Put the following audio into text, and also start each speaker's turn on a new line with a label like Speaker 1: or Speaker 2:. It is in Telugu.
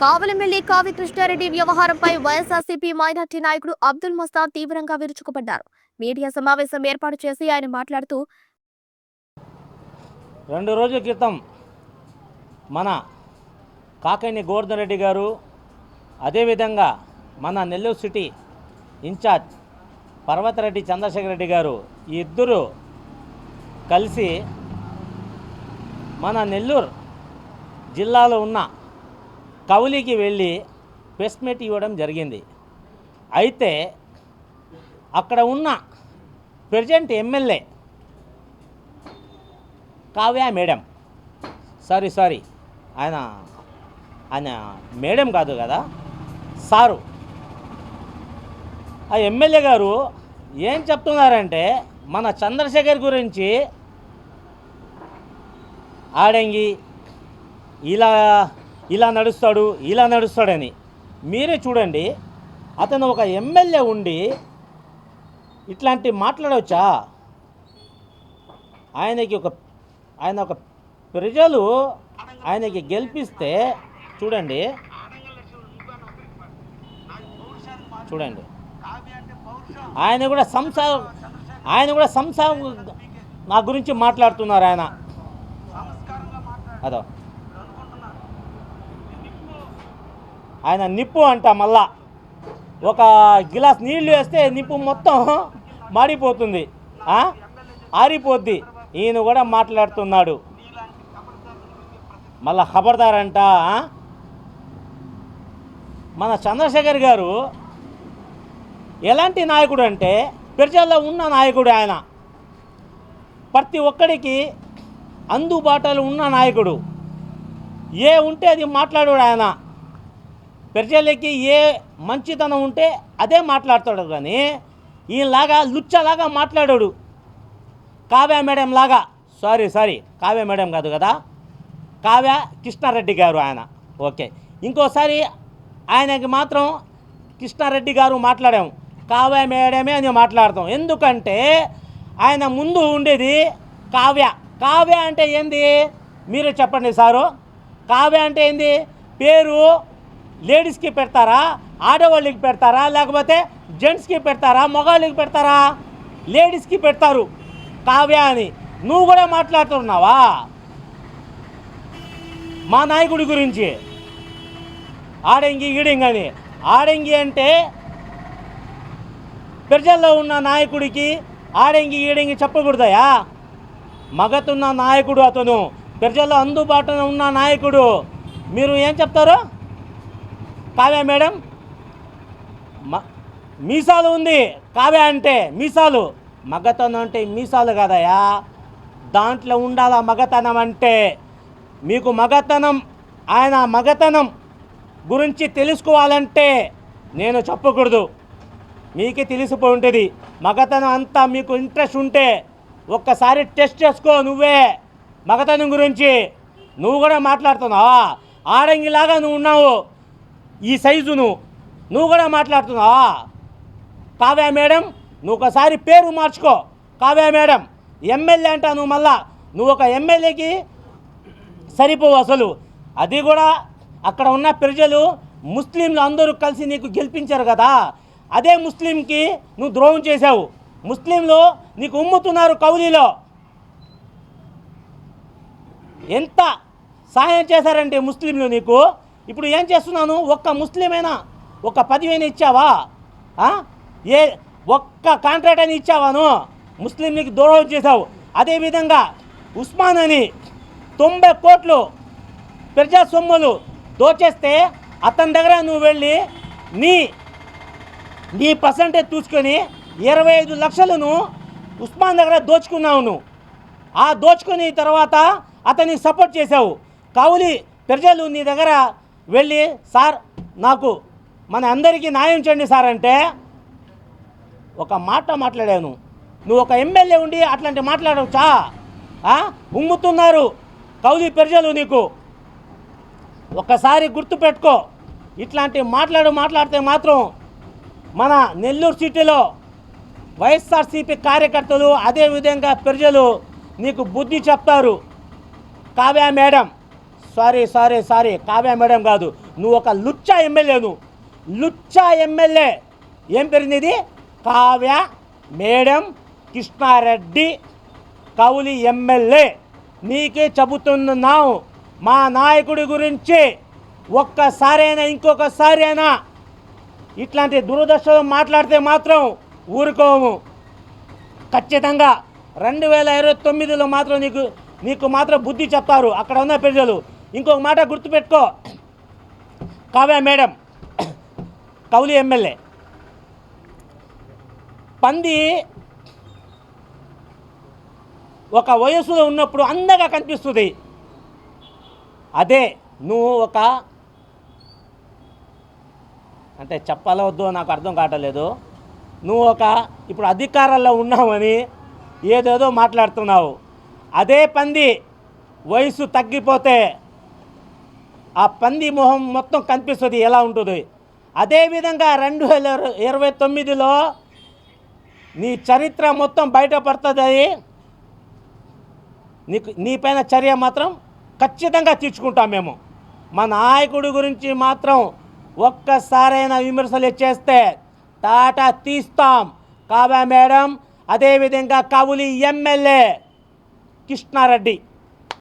Speaker 1: కావలిమెల్లి కావి కృష్ణారెడ్డి వ్యవహారంపై వైఎస్ఆర్సీపీ మైనార్టీ నాయకుడు అబ్దుల్ మస్తాన్ తీవ్రంగా విరుచుకుపడ్డారు. మీడియా సమావేశం ఏర్పాటు చేసి ఆయన మాట్లాడుతూ
Speaker 2: రెండు రోజుల క్రితం మన కాకని గోవర్ధన్ రెడ్డి గారు అదేవిధంగా మన నెల్లూరు సిటీ ఇన్ఛార్జ్ పర్వతరెడ్డి చంద్రశేఖర్ రెడ్డి గారు ఈ ఇద్దరు కలిసి మన నెల్లూరు జిల్లాలో ఉన్న కౌలికి వెళ్ళి ప్రెస్ ఇవ్వడం జరిగింది. అయితే అక్కడ ఉన్న present MLA Kavya madam sorry sorry ఆయన ఆయన మేడం కాదు కదా సారు. ఆ ఎమ్మెల్యే గారు ఏం చెప్తున్నారంటే మన చంద్రశేఖర్ గురించి ఆడంగి ఇలా ఇలా నడుస్తాడు ఇలా నడుస్తాడని. మీరే చూడండి అతను ఒక ఎమ్మెల్యే ఉండి ఇట్లాంటి మాట్లాడవచ్చా ఆయనకి ఒక ఆయన ఒక ప్రజలు ఆయనకి గెలిపిస్తే చూడండి. చూడండి. ఆయన కూడా సంసా ఆయన కూడా సంసా నా గురించి మాట్లాడుతున్నారు ఆయన. అదో. ఆయన నిప్పు అంట మళ్ళా. ఒక గిలాస్ నీళ్ళు వేస్తే నిప్పు మొత్తం మాడిపోతుంది. ఆరిపోద్ది. ఈయన కూడా మాట్లాడుతున్నాడు. మళ్ళా ఖబర్దారంట మన చంద్రశేఖర్ గారు ఎలాంటి నాయకుడు అంటే ప్రజల్లో ఉన్న నాయకుడు ఆయన. ప్రతి ఒక్కడికి అందుబాటులో ఉన్న నాయకుడు. ఏ ఉంటే అది మాట్లాడాడు ఆయన. ప్రజలకి ఏ మంచితనం ఉంటే అదే మాట్లాడతాడు కానీ ఈయనలాగా లుచ్చలాగా మాట్లాడాడు. కావ్య మేడం లాగా. Sorry sorry. కావ్య మేడం కాదు కదా? కావ్య కృష్ణారెడ్డి గారు ఆయన. ఓకే. ఇంకోసారి ఆయనకి మాత్రం కృష్ణారెడ్డి గారు మాట్లాడాము కావ్య మేడమే అని మాట్లాడతాం. ఎందుకంటే ఆయన ముందు ఉండేది కావ్య. కావ్య అంటే ఏంది? మీరు చెప్పండి సారు. కావ్య అంటే ఏంది? పేరు లేడీస్కి పెడతారా ఆడవాళ్ళకి పెడతారా లేకపోతే జెంట్స్కి పెడతారా మగవాళ్ళకి పెడతారా? లేడీస్కి పెడతారు. కావ్య అని. నువ్వు కూడా మాట్లాడుతున్నావా? మా నాయకుడి గురించి. ఆడంగి ఈడింగ్ అని. ఆడంగి అంటే ప్రజల్లో ఉన్న నాయకుడికి ఆడంగి ఈడంగి చెప్పకూడదయా? మగతున్న నాయకుడు అతను. ప్రజల్లో అందుబాటులో ఉన్న నాయకుడు. మీరు ఏం చెప్తారు? కావ్య మేడం మీసాలు ఉంది. కావ్య అంటే మీసాలు. మగతనం అంటే మీసాలు కదయా దాంట్లో ఉండాలా మగతనం అంటే? మీకు మగతనం ఆయన మగతనం గురించి తెలుసుకోవాలంటే నేను చెప్పకూడదు. మీకే తెలిసిపోయి ఉంటుంది. మగతనం అంతా మీకు ఇంట్రెస్ట్ ఉంటే ఒక్కసారి టెస్ట్ చేసుకో నువ్వే మగతనం గురించి. నువ్వు కూడా మాట్లాడుతున్నావా? ఆడంగిలాగా నువ్వు ఉన్నావు. ఈ సైజును నువ్వు కూడా మాట్లాడుతున్నావా? కావ్య మేడం నువ్వు ఒకసారి పేరు మార్చుకో. కావ్య మేడం ఎమ్మెల్యే అంటా నువ్వు మళ్ళా. నువ్వు ఒక ఎమ్మెల్యేకి సరిపోవు అసలు. అది కూడా అక్కడ ఉన్న ప్రజలు ముస్లింలు అందరూ కలిసి నీకు గెలిపించారు కదా. అదే ముస్లింకి నువ్వు ద్రోహం చేశావు. ముస్లింలు నీకు ఉమ్ముతున్నారు కౌలీలో. ఎంత సహాయం చేశారంటే ముస్లింలు నీకు? ఇప్పుడు ఏం చేస్తున్నాను? ఒక్క ముస్లిమైనా? ఒక పదివేలు ఇచ్చావా? ఏ ఒక్క కాంట్రాక్ట్ అని ఇచ్చావాను ముస్లింలకి దూరం చేశావు. అదేవిధంగా ఉస్మాన్ అని తొంభై కోట్లు ప్రజా సొమ్ములు దోచేస్తే అతని దగ్గర నువ్వు వెళ్ళి నీ నీ పర్సంటేజ్ చూసుకొని ఇరవై ఐదు లక్షలను ఉస్మాన్ దగ్గర దోచుకున్నావు నువ్వు. ఆ దోచుకుని తర్వాత అతన్ని సపోర్ట్ చేశావు. కావులి ప్రజలు నీ దగ్గర వెళ్ళి సార్ నాకు మన అందరికీ న్యాయం చేయండి సార్ అంటే ఒక మాట మాట్లాడాను. నువ్వు ఒక ఎమ్మెల్యే ఉండి అట్లాంటి మాట్లాడవచ్చా ఉమ్ముతున్నారు కౌలి ప్రజలు నీకు. ఒక్కసారి గుర్తుపెట్టుకో ఇట్లాంటి మాట్లాడు మాట్లాడితే మాత్రం మన నెల్లూరు సిటీలో వైఎస్ఆర్సీపీ కార్యకర్తలు అదేవిధంగా ప్రజలు నీకు బుద్ధి చెప్తారు. Kavya madam sorry sorry sorry. Kavya madam కాదు. నువ్వు ఒక లుచ్చా నువ్వు. లుచ్చా ఎమ్మెల్యే. ఏం పెరిగింది కావ్య మేడం కృష్ణారెడ్డి కౌలి ఎమ్మెల్యే. నీకే చెబుతున్నావు. మా నాయకుడి గురించి ఒక్కసారైనా ఇంకొకసారైనా ఇట్లాంటి దురదృష్టం మాట్లాడితే మాత్రం ఊరుకోము. ఖచ్చితంగా రెండు వేల ఇరవై తొమ్మిదిలో మాత్రం నీకు నీకు మాత్రం బుద్ధి చెప్తారు అక్కడ ఉన్న ప్రజలు. ఇంకొక మాట గుర్తుపెట్టుకో. Kavya madam Kavali MLA. పంది ఒక వయసులో ఉన్నప్పుడు అందంగా కనిపిస్తుంది. అదే నువ్వు ఒక అంటే చెప్పాలో వద్దో నాకు అర్థం కావట్లేదు. నువ్వు ఒక ఇప్పుడు అధికారంలో ఉన్నావని ఏదేదో మాట్లాడుతున్నావు. అదే పంది వయసు తగ్గిపోతే ఆ పంది మొహం మొత్తం కనిపిస్తుంది ఎలా ఉంటుంది. అదేవిధంగా రెండు వేల ఇరవై తొమ్మిదిలో నీ చరిత్ర మొత్తం బయటపడుతుంది అది నీకు నీపైన చర్య మాత్రం ఖచ్చితంగా తీర్చుకుంటాం మేము. మా నాయకుడి గురించి మాత్రం ఒక్కసారైనా విమర్శలు చేస్తే టాటా తీస్తాం. కావా మేడం అదేవిధంగా కవులి ఎమ్మెల్యే కృష్ణారెడ్డి.